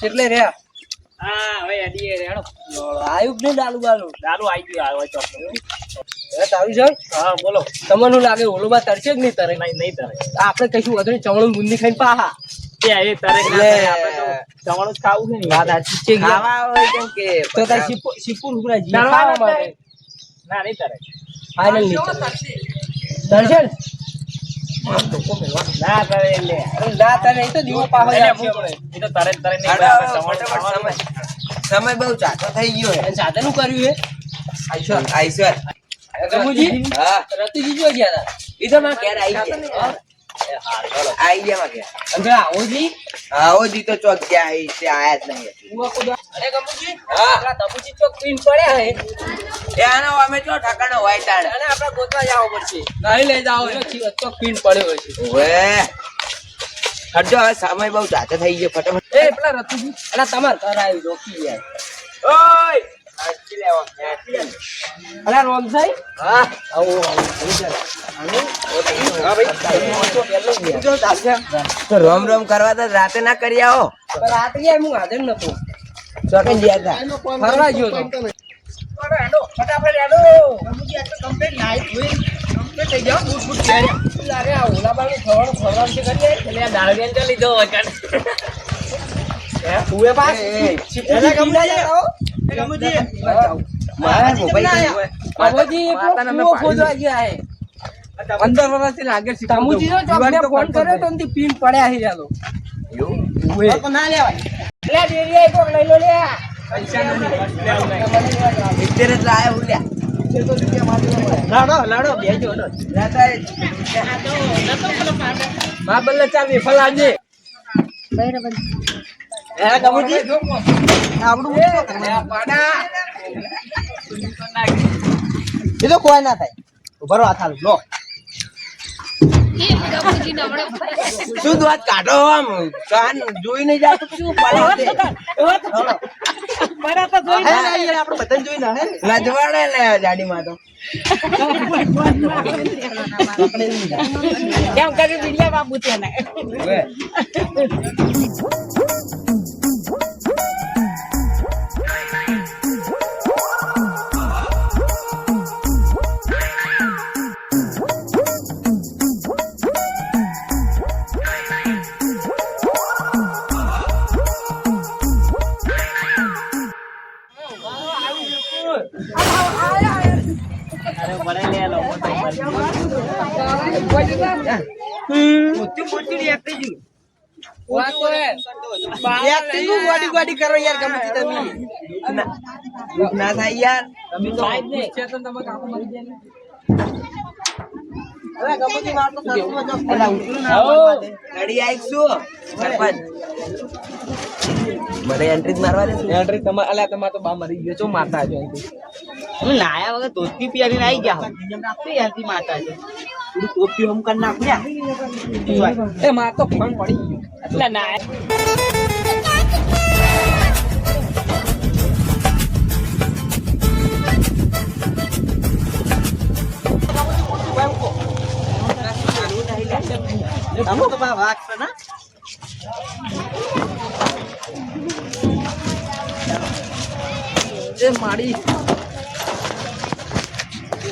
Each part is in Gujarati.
કેટલે રહ્યા હા હવે અડીએ રેડો આયુ કે નહીં બાલુ? દારૂ આવી ગયું આવે ચોક તારું છે હા બોલો. તમને લાગે ઓલોમાં તરશે કે નહીં તરે? નહીં નહીં તરે. આપણે કશું વધુ ચવણું બુંદી ખાઈને પાહા. એ તરે જમવાનું જ ખાવું છે ને. વાત સાચી છે ખાવા હોય કેમ કે તો તાર જી ખાવા ના માટે ના નહીં તરે. ફાઇનલ નહીં તરશે ને? ના તરે લે ના તરે તો દીવો પાહો. એ તો તારે ને તરે સમય સમય બહુ ચાટો થઈ ગયો હે. અને સાધનનું કર્યું હે? આઈશ્વર આઈશ્વર. ગમુજી હા. રતિજી જો ગયા હતા. ઈ તો માં ઘેર આઈ ગયા. તો ચોક ગયા તે આયા જ નહીં ચોક પીન પડ્યા એ આનો અમે ચો ઠકાણો હોય તાણે અને આપણે ગોતવા જવું પડશે નહીં જાઓ ચોક પીન પડ્યો છે ઓવે હટજો હવે સમય બહુ સાથે થઈ ગયો ફટાફટ એ પેલા રતુજી અલા તમાર ઘર આવી રોકી જાય ઓય. અલા રોમસાઈ? હા આવો આવો હા ભાઈ. તો રોમ રોમ કરવા તો રાતે ના કરી આવો. રાતે રાત્રે યાર હું હાજર નતો ચોકન ગયા હતા ફરવા ગયો તો. ફટાફટ હેડો. અરે આ ઓલા બાળનું ખવાનું ખવાનું છે એટલે આ તો લીધો હોય કાન. ઉએ પાસ એ, એ. ગમલા જાઓ મારા મોબાઈલ. બાબુજી કૂવો ખોદવા ગયા હે પંદર વર્ષથી લાગે છે તમુજી જો તમને ફોન કર્યો તો ને તે પીન પડ્યા હે તો ના ઉએ લે ડેરી એક કોક લઈ લો લે પૈસા નથી. સિત્તેર જ લાયા ઉલ્યા. લાડો લાડો બેજો હેડો. રાતા એ મા હે કબૂજી એ તો કોઈ ના થાય. ઉભરો હાથ હાલ. લો. શું વાત કાઢો આમ. કાન જોઈ નહીં જાય શું? લજવાડે ને જાડીમાં તો. કેમ કરી બીડિયા બાબુ તેને ના થાય યાર. મને એન્ટ્રી મારવા દે એન્ટ્રી તમારે અલ્યા તમારે તો બા મરી ગયો છો માતા જો નાયા વગર ધોતી પહેરીને આવી ગયા. માતા છે. થોડું ટોપી હમ કરી નાખ્યા એ માર તો ફોન પડી ગયો એટલે નાયા આમાં તો બા વાઘ છે ના એ માડી ક્યાં જાવ હે ઓ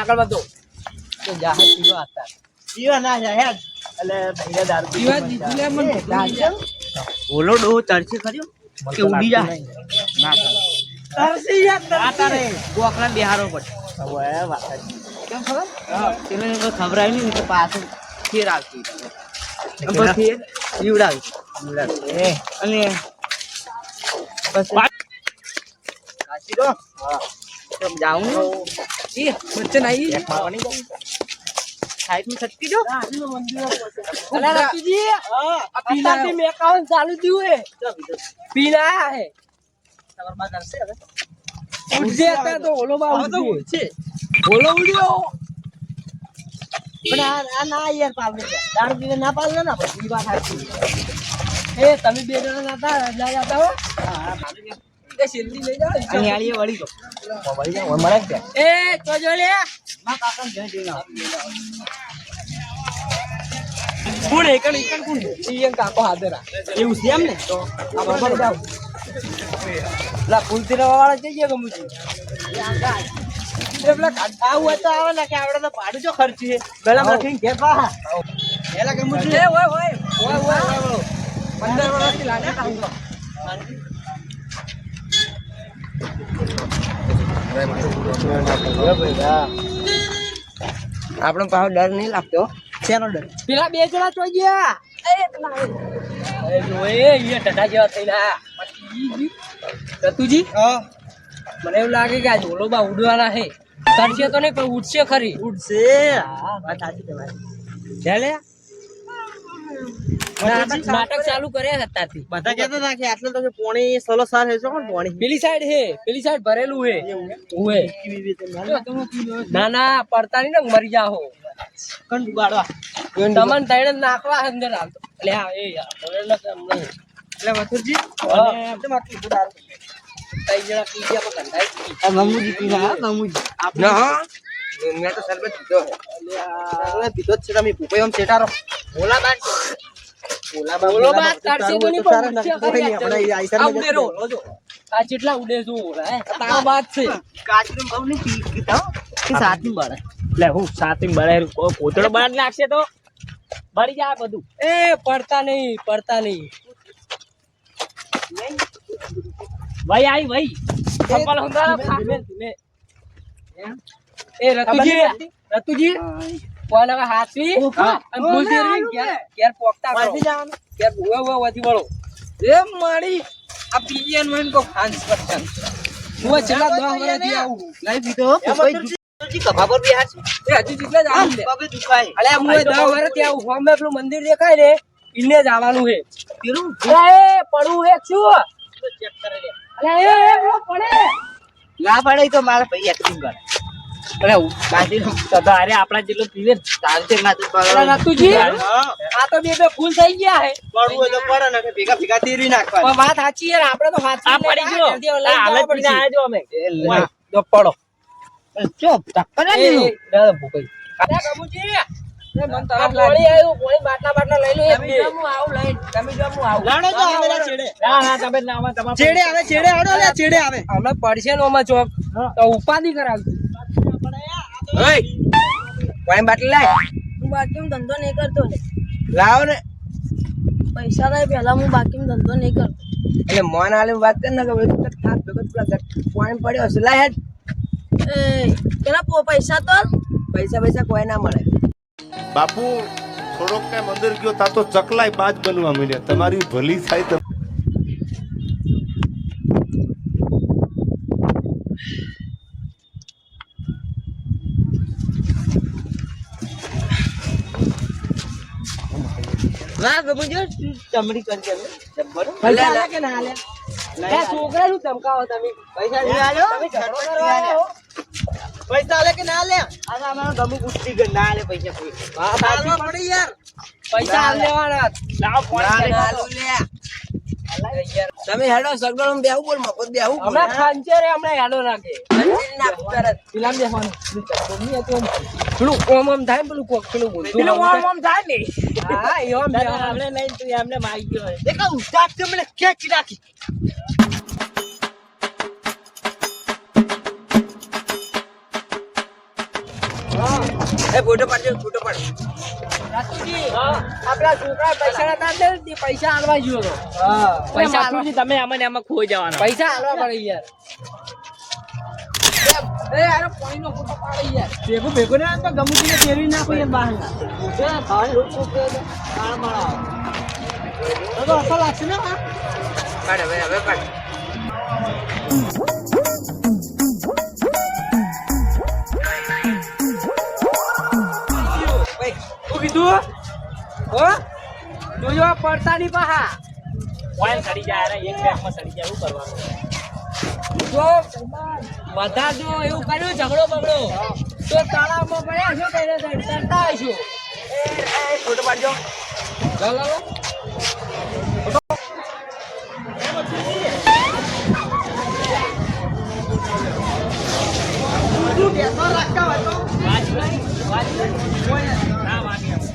આગળ વધો. હતા. પીવા ના જાહેર. એટલે દારૂ પીવા દીધું ઓલો ડો તરસે ખર્યો કે ઉડી જાય. ના ચાલે આ તારે. ગોખલા બિહારો પડશે કેમ ખબર? તેને એને કોઈ ખબર આવી ને તો પાછું ફેર આવતી પછી ઈવડાવી. એ. અને તો? જાઉં ને? ઈ વચ્ચે નહીં સાઈડમાં છટકી જો અલા રતુજી અત્યારથી મેં કાઉન્ટ ચાલુ થયું હે. પીને હે. ઉઠજે અત્યારે તો ઓલો માં ઉઠજે ઓલો ઉડ્યો. પણ આ આ ના યાર પાવડે દારૂ પીવે ના પાવડે ના પછી વાત સાચી. એ તમે બે જણા નતા જતા હો. એ શેરડી લઈ જાઓ. અહીં આલીએ વળી તો. વળી જાવ મળે જ ત્યાં એ ચોજો લે. માં કાકા ને જઈને જઈને કોણ એકણ એકણ કોણ ઈયન કાકો હાજરા એવું છે એમ ને? તો આ બાબા જાવ લા ફૂલતી વાળા જઈએ ગમુજી એટલે પેલા કાઢા આવું આવે ને કે આપણે તો ભાડું જો ખર્ચીએ ગળા રાખીને ઘેર પાહા એલા કે ઓય ઓય. ઓય ઓય ઓય પંદર વર્ષથી લાગે આપણો પાવ ડર નહીં લાગતો. શેનો ડર? પેલા બે જણા ચોઈ ગયા. મને એવું લાગે કે આ ઝોલોબા ઉડવાના હે તરશે તો નહીં પણ ઉડશે ખરી. ઉડશે. વાત સાચી તમારી. ચાલે નાટક ચાલુ કર્યા? અત્યારથી. બધા કહેતા હતા કે આટલે તો પોણી સલો સાર હે છો પણ પોણી? પેલી સાઈડ હે પેલી સાઈડ ભરેલું હે ઉવે ના ના પડતા નહીં ને મરી જા હો કણ ડુબાડવા તમન તૈણ નાખવા અંદર હાલ તો. એટલે હા એ યાર. એટલે મથુરજી હા. આટલું બધું દારૂ તઈ જણા પી ગયા પણ કંટાળી આ ગમુજી પીલા હા ગમુજી ના મેં તો સરબત પીધો છે. સરબત પીધો જ છે તમે પૂપૈયો આમ ચેટારો બોલા બાદ ઓલા બાદ ઓલો બાદ કાઢશે તો નહીં પણ ઉડશે ખરી આ આપણે આ આ ઉડે રો, રો જો. આ જેટલા ઉડે જો ઓલા, હે. આ તારો બાદ છે કાચરી બહુ નહીં પી પીતા હો. કે સાતમી બાળે? એટલે હું સાતી બળે કોતરો બળ નાખશે તો? બળી જાય બધું. એ પડતા નહીં પડતા નહીં. ભાઈ આવી ભાઈ ચપ્પલ. એ રતુજી? રતુજી? કોણ હવે હાથવી અને ભૂલથી રહી ઘેર ઘેર પોકતા કરો. જવાનું? ઘેર વધી વળો. એ મારી આ પીએન વન કો ફાન્સ કરતા હું છેલ્લા દસ વર્ષથી આવું. લાઈ દીધો? મંદિર દેખાય ને ઇને જ આવવાનું છે. પડવું હે શું? અલે એ એ પડે. ના પાડે તો મારા ભાઈ એક્ટિંગ કરે. અલે કાચરી તો તો અરે આપણા જેટલું પીવે ને. અલે પાડો રતુજી હા. આ તો બે બે ફૂલ થઈ ગયા હે. પડવું તો પડે ને કે ભેગા ભેગા તીરી નાખવા પણ વાત સાચી યાર આપણે તો હાથ આ પડી ગયો. આ હાલત પડી ના આજો અમે. તો પડો. ચોપ ટક્કર ના એ, દાદા ભૂકઈ અરે ગમુજી, એ મને તરત આવ્યું, પાણી બાટલા બાટલા લઈ લો એક બે. લાડો તો આવેલા છેડે. ના ના તમે ના આવે તમારે છેડે આવે છેડે આવડો લે છેડે આવે. હમણાં પડશે ને ઓમાં ચોક. તો ઉપાધિ કરાવજો. ઓય પાણી બાટલી લાય? હું ધંધો નહીં કરતો ને લાવો ને. પૈસા લાય પહેલા હું બાકી ધંધો નહીં કરતો. એટલે મોન આલે વાત કર ને કે ભાઈ તું તો ભેગો પેલા પાણી પડ્યો હશે? લાય હેડ. એ પેલા પો- પૈસા તો. પૈસા પૈસા કોઈ ના મળે. બાપુ થોડોક ટાઈમ અંદર ગયો તા તો ચકલાય બાજ બનવા મળ્યા તમારી ભલી થાય તો ના ચમડી કરી દે. કે ના ધમકાવો તમે? પૈસા. પૈસા લે કે ના લે? આ અમારો ગમુ ના લે પૈસા. કોઈ હા, સાચી યાર પૈસા આલ લેવાના. લાવો પાણી ના લે. તમે હેડો સગડો બેહું બોલ મફત બેહું હમણાં ખાંચે રે હમણાં યાદો રાખે. અંજલી નાખું તરત. પેલા બેસવાનું પેલું ચક્કર નહીં હતું આમ. પેલું ઓમ ઓમ થાય પેલું કોક પેલું બોલતું પેલું ઓમ ઓમ થાય ને. હા એ ઓમ દાદા બેસવાનું. આપણે લઈને તું એમને મારી ગયો દેખા ઉસ્તાદ છે મને ખેંચી નાખી. એ ફોટો પાડજો ફોટો પાડ આપણા છોકરા પૈસા નતા દે તે પૈસા આલવા ગયો પૈસા પૈસા તમે આમાં ને આમાં ખોઈ જવાના. પૈસા આલવા પડે યાર. એ આનો પાણીનો ફોટો પાડે યાર. ભેગું ભેગું ના તો ગમુજીને ફેરવી નાખો યાર બહાર. તો અસર લાગશે ને કાઢ હવે હવે કાઢ. હો? જોજો આ પડતા ની પાહા. ઓઇલ સડી જાય? અરે એક બેગમાં સડી જાય એવું કરવાનું? જો બધા જો એવું કર્યું ઝઘડો બગડો. તો તળાવમાં પડ્યા છો કઈ તરતા આવીશું ફોટો પાડજો લો લો લો. બાજી નહીં ઈ નહીં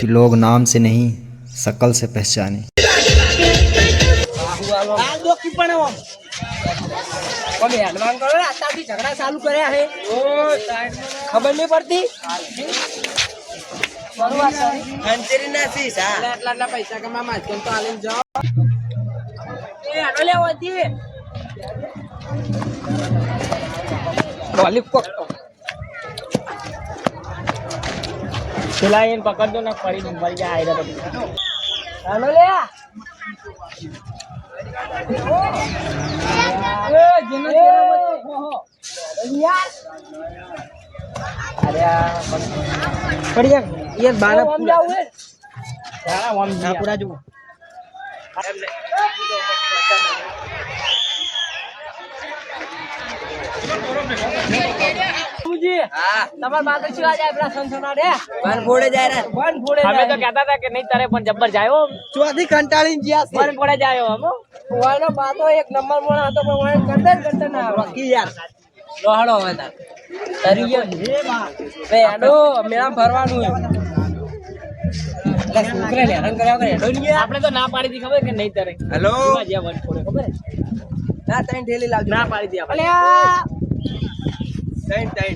कि लोग नाम से नहीं शकल से पहचाने કોને એડવાન્સ કરો ને અત્યારથી ઝઘડા ચાલુ કર્યા છે ખબર નહીં પડતી શરૂઆત કરી ખંચેરી ના શીશ હા એટલે આટલા આટલા પૈસા કમા માજકન તો આલીને જાઓ એ આટલો લેવો હતી લોલીપોપ પેલા એને પકડજો ને ફરી મરી જાય આયરા તો આનો લે એ જેનો જેનો મત હો યાર અરે આ પડી જા યાર બારા ફૂલ આવું હે સારા ઓમ જી પૂરા જુઓ હા. તમાર બાદ ચીવા જાય પેલા સંસના રે. વન ફોડે જાય રે. વન ફોડે અમે તો કહેતા હતા કે નહીં તારે પણ જબ્બર જાય ચોથી કંટાળીને જ્યાં છે. પણ પડે જાય હમો વાળો બાતો એક નંબર મોણા હતો પણ વાળો કરતા કરતા ના આવે. યાર. લોહડો હવે તાર. તરી ગયો બે. હેડો મેળા યાર. આપણે તો ના પાડી દી ખબર કે નહીં તારે. હેલો? ખબર? ના ત્રણ ઠેલી લાવજો. ના પાડી દી આપણે. અલ્યા. ત્રણ ત્રણ.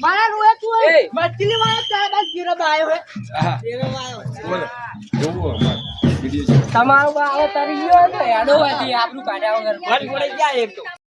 મારા રોએ તું એ. મછલી વાળો ત્યાં બસ ગીરો આવ્યો હે. તમારો બા આવો તરી ગયો તો હેડો હતી આપણું કાઢ્યા વગર. વન ફોડે જાય એક તો.